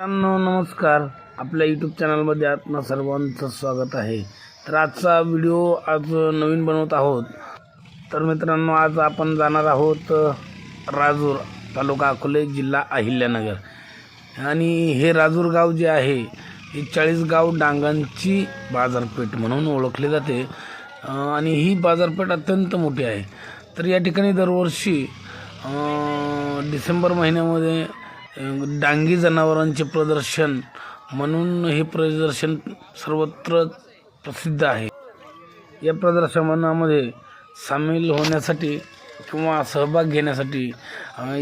मित्रांनो नमस्कार. आपल्या यूट्यूब चॅनलमध्ये आपणा सर्वांचं स्वागत आहे. तर आजचा व्हिडिओ आज नवीन बनवत आहोत. तर मित्रांनो आज आपण जाणार आहोत राजूर तालुका अकोले जिल्हा अहिल्यानगर. आणि हे राजूर गाव जे आहे हे चाळीसगाव डांगांची बाजारपेठ म्हणून ओळखले जाते. आणि ही बाजारपेठ अत्यंत मोठी आहे. तर या ठिकाणी दरवर्षी डिसेंबर महिन्यामध्ये डांगी जनावरांचे प्रदर्शन म्हणून हे प्रदर्शन सर्वत्र प्रसिद्ध आहे. या प्रदर्शनामध्ये सामील होण्यासाठी किंवा सहभाग घेण्यासाठी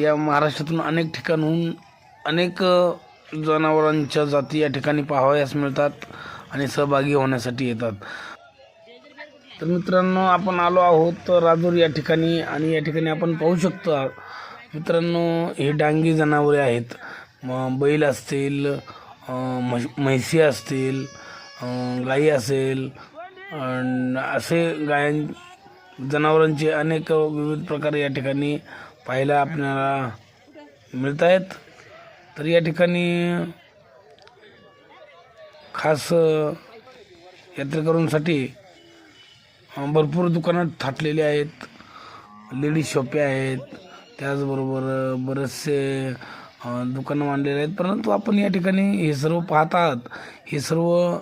या महाराष्ट्रातून अनेक ठिकाणहून अनेक जनावरांच्या जाती या ठिकाणी पाहावयास मिळतात आणि सहभागी होण्यासाठी येतात. तर मित्रांनो आपण आलो आहोत राजूर या ठिकाणी आणि या ठिकाणी आपण पाहू शकतो मित्रांनो हे डांगी जनावरे आहेत. मग बैल असतील म्हश- म्हैसी असतील गाई असेल असे गायां जनावरांचे अनेक विविध प्रकार या ठिकाणी पाहायला आपल्याला मिळत आहेत. तर या ठिकाणी खास यात्रेकरूंसाठी भरपूर दुकानात थाटलेली आहेत. लेडीज शॉपे आहेत. त्याचबरोबर बरेचसे दुकानं मांडलेले आहेत. परंतु आपण या ठिकाणी हे सर्व पाहत आहात हे सर्व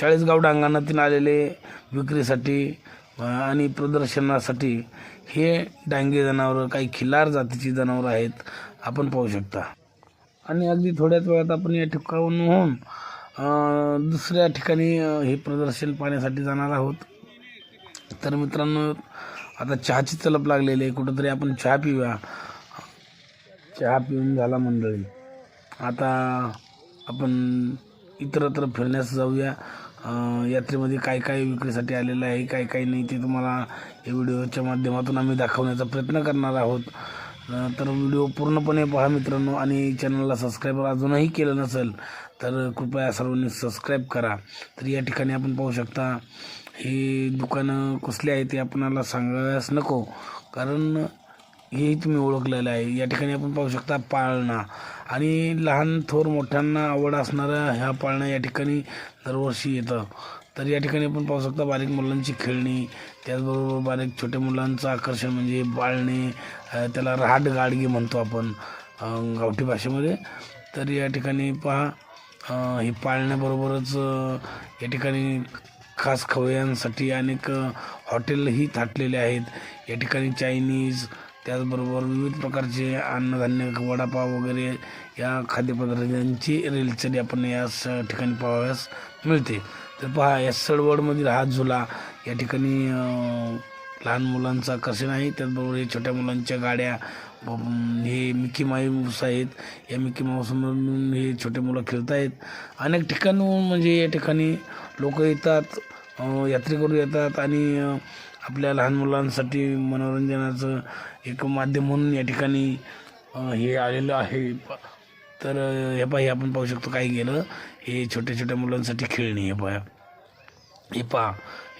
चाळीसगाव डांगणातून आलेले विक्रीसाठी आणि प्रदर्शनासाठी हे डांगे जनावरं काही खिल्लार जातीची जनावरं आहेत आपण पाहू शकता. आणि अगदी थोड्याच वेळात आपण या ठिकाणाहून होऊन दुसऱ्या ठिकाणी हे प्रदर्शन पाहण्यासाठी जाणार आहोत. तर मित्रांनो आता चहाची तलप लागलेली आहे कुठंतरी आपण चहा पिऊया. चहा पिऊन झाला मंडळी. आता आपण इतरत्र फिरण्यास जाऊया. यात्रेमध्ये काय काय विक्रीसाठी आलेलं आहे काय काय नाही ते तुम्हाला या व्हिडिओच्या माध्यमातून आम्ही दाखवण्याचा प्रयत्न करणार आहोत. तर व्हिडिओ पूर्णपणे पहा मित्रांनो आणि चॅनलला सबस्क्राईब अजूनही केलं नसेल तर कृपया सर्वांनी सबस्क्राईब करा. तर या ठिकाणी आपण पाहू शकता हे दुकानं कसले आहे ते आपणाला सांगायलाच नको. कारण हेही तुम्ही ओळखलेलं आहे. या ठिकाणी आपण पाहू शकता पाळणा. आणि लहान थोर मोठ्यांना आवड असणाऱ्या ह्या पाळणा या ठिकाणी दरवर्षी येतं. तर या ठिकाणी आपण पाहू शकता बारीक मुलांची खेळणी त्याचबरोबर बारीक छोट्या मुलांचं आकर्षण म्हणजे बाळणे त्याला राहाड गाडगे म्हणतो आपण गावठी भाषेमध्ये. तर या ठिकाणी पहा हे पाळण्याबरोबरच या ठिकाणी खास खवयांसाठी अनेक हॉटेलही थाटलेले आहेत. या ठिकाणी चायनीज त्याचबरोबर विविध प्रकारचे अन्नधान्य वडापाव वगैरे या खाद्यपदार्थांची रेलचरी आपण या स ठिकाणी पाहाव्यास मिळते. तर पहा या सडवडमधील हा झुला या ठिकाणी लहान मुलांचा कसे नाही त्याचबरोबर हे छोट्या मुलांच्या गाड्या हे मिकी माऊस आहेत. या मिकी माऊसमधून हे छोटे मुलं खेळत आहेत अनेक ठिकाणहून म्हणजे या ठिकाणी लोक येतात यात्रेकरू येतात आणि आपल्या लहान मुलांसाठी मनोरंजनाचं एक माध्यम म्हणून या ठिकाणी हे आलेलं आहे. प- तर हे पाहि आपण पाहू शकतो काय गेलं. हे छोट्या छोट्या मुलांसाठी खेळणी हे पाया. हे पहा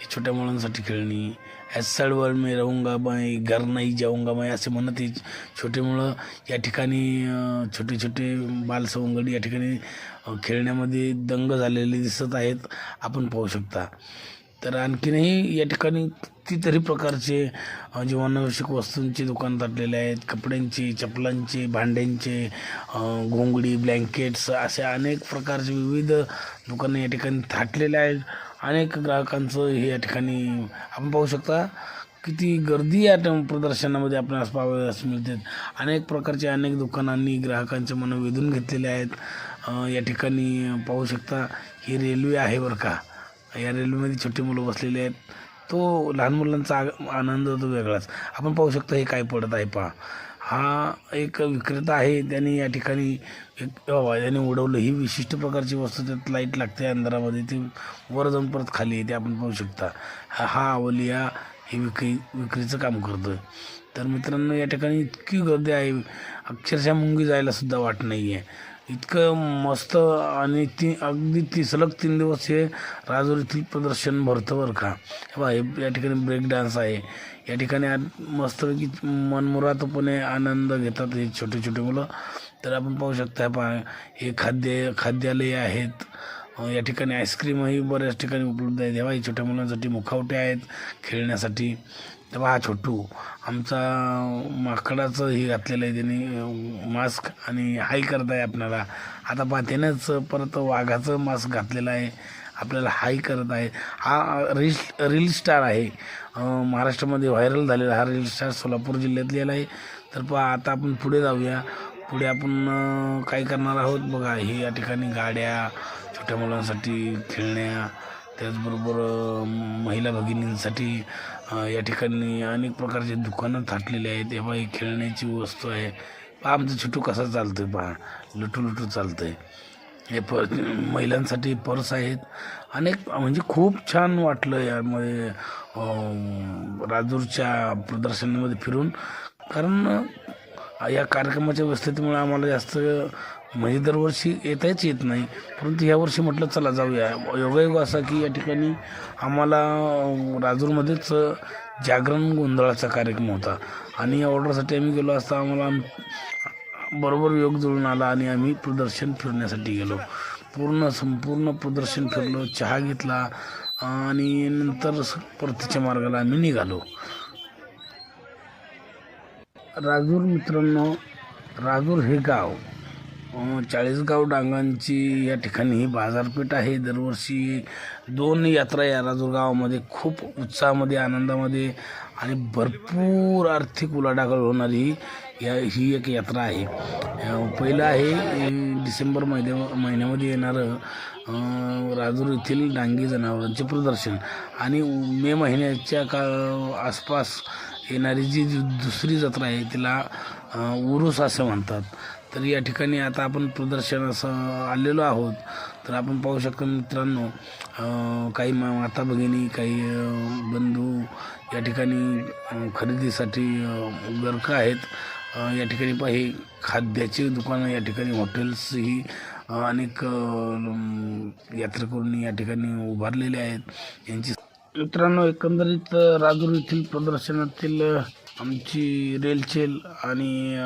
हे छोट्या मुलांसाठी खेळणी ॲसड वर मी राहूंगा बाई घर नाही जाऊंगा बाई असे म्हणत हे छोटे मुलं या ठिकाणी छोटे छोटे बालसवंगडी या ठिकाणी खेळण्यामध्ये दंग झालेले दिसत आहेत. आपण पाहू शकता. तर आणखीनही या ठिकाणी कितीतरी प्रकारचे जीवनावश्यक वस्तूंचे दुकान दाटलेले आहेत. कपड्यांचे चपलांचे भांड्यांचे घोंगडी ब्लँकेट्स असे अनेक प्रकारचे विविध दुकानं या ठिकाणी थाटलेले आहेत. अनेक ग्राहकांचं हे या ठिकाणी आपण पाहू शकता किती गर्दी या प्रदर्शनामध्ये आपल्याला पाहावयास मिळते. अनेक प्रकारचे अनेक दुकानांनी ग्राहकांचे मनं वेधून घेतलेले आहेत. या ठिकाणी पाहू शकता ही रेल्वे आहे बरं का. या रेल्वेमध्ये छोटी मुलं बसलेली आहेत. तो लहान मुलांचा आनंद तो वेगळाच. आपण पाहू शकतो हे काय पडत आहे पहा. हा एक विक्रेता आहे त्याने या ठिकाणी एक बाबा याने उडवलं. ही विशिष्ट प्रकारची वस्तू त्यात लाइट लागते अंधारामध्ये. ती वर जाऊन परत खाली येते आपण पाहू शकता. हा हा अवलिया हे विक्री विक्रीचं काम करतो तर मित्रांनो या ठिकाणी इतकी गर्दी आहे अक्षरशः मुंगी जायला सुद्धा वाट नाही आहे इतकं मस्त आणि ती अगदी ती सलग तीन दिवस हे राजूर प्रदर्शन भरतं बरं का. हे या ठिकाणी ब्रेक डान्स आहे. या ठिकाणी मस्तपैकी मनमुरातपणे आनंद घेतात हे छोटे छोटे मुलं. तर आपण पाहू शकता पहा हे खाद्य खाद्यालय आहेत. या ठिकाणी आईस्क्रीमही बऱ्याच ठिकाणी उपलब्ध आहेत. हे छोट्या मुलांसाठी मुखावटे आहेत खेळण्यासाठी. वा हा छोटू आमचा माकडाचं हे घातलेलं आहे त्याने मास्क आणि हाय करत आहे आपल्याला. आता पहा त्यानंच परत वाघाचं मास्क घातलेलं आहे. आपल्याला हाय करत आहे. हा रील रील स्टार आहे. महाराष्ट्रामध्ये व्हायरल झालेला हा रील स्टार सोलापूर जिल्ह्यातलेला आहे. तर पहा आता आपण पुढे जाऊया. पुढे आपण काय करणार आहोत बघा हे या ठिकाणी गाड्या छोट्या मुलांसाठी खेळण्या त्याचबरोबर महिला भगिनींसाठी या ठिकाणी अनेक प्रकारचे दुकानं थाटलेले आहेत. तेव्हा हे खेळण्याची वस्तू आहे. पहा आमचं छोटू कसा चालतोय पहा. लुटू लुटू चालतं आहे हे पर महिलांसाठी पर्स आहेत. अनेक म्हणजे खूप छान वाटलं यामध्ये राजूरच्या प्रदर्शनामध्ये फिरून. कारण या कार्यक्रमाच्या व्यस्ततेमुळे आम्हाला जास्त म्हणजे दरवर्षी येताच येत नाही. परंतु यावर्षी म्हटलं चला जाऊया. योगायोग असा की या ठिकाणी आम्हाला राजूरमध्येच जागरण गोंधळाचा कार्यक्रम होता. आणि या ऑर्डरसाठी आम्ही गेलो असता आम्हाला बरोबर योग जुळून आला आणि आम्ही प्रदर्शन फिरण्यासाठी गेलो. पूर्ण संपूर्ण प्रदर्शन फिरलो चहा घेतला आणि नंतर परतीच्या मार्गाला आम्ही निघालो. राजूर मित्रांनो राजूर हे गाव चाळीसगाव डांगांची या ठिकाणी ही बाजारपेठ आहे. दरवर्षी दोन यात्रा या राजूर गावामध्ये खूप उत्साहामध्ये आनंदामध्ये आणि भरपूर आर्थिक उलाढाल होणारी या ही एक यात्रा आहे. पहिलं आहे डिसेंबर महिन्या महिन्यामध्ये येणारं राजूर येथील डांगी जनावरांचे प्रदर्शन. आणि मे महिन्याच्या का आसपास येणारी जी दुसरी जत्रा आहे तिला अं, उरूस असं म्हणतात. तर या ठिकाणी आता आपण प्रदर्शन असं आलेलो आहोत. तर आपण पाहू शकतो मित्रांनो काही मा माता भगिनी काही बंधू या ठिकाणी खरेदीसाठी गर्क आहेत. या ठिकाणी पाही खाद्याची दुकानं या ठिकाणी हॉटेल्सही ही अनेक यात्रेकरूंनी या ठिकाणी उभारलेले आहेत. यांची मित्रांनो एकंदरीत राजूर येथील प्रदर्शनातील आमची रेलचेल आणि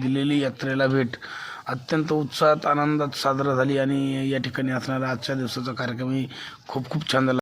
दिलेली यात्रेला भेट अत्यंत उत्साहात आनंदात साजरा झाली आणि या ठिकाणी असणारा आजच्या दिवसाचा कार्यक्रमही खूप खूप छान झाला.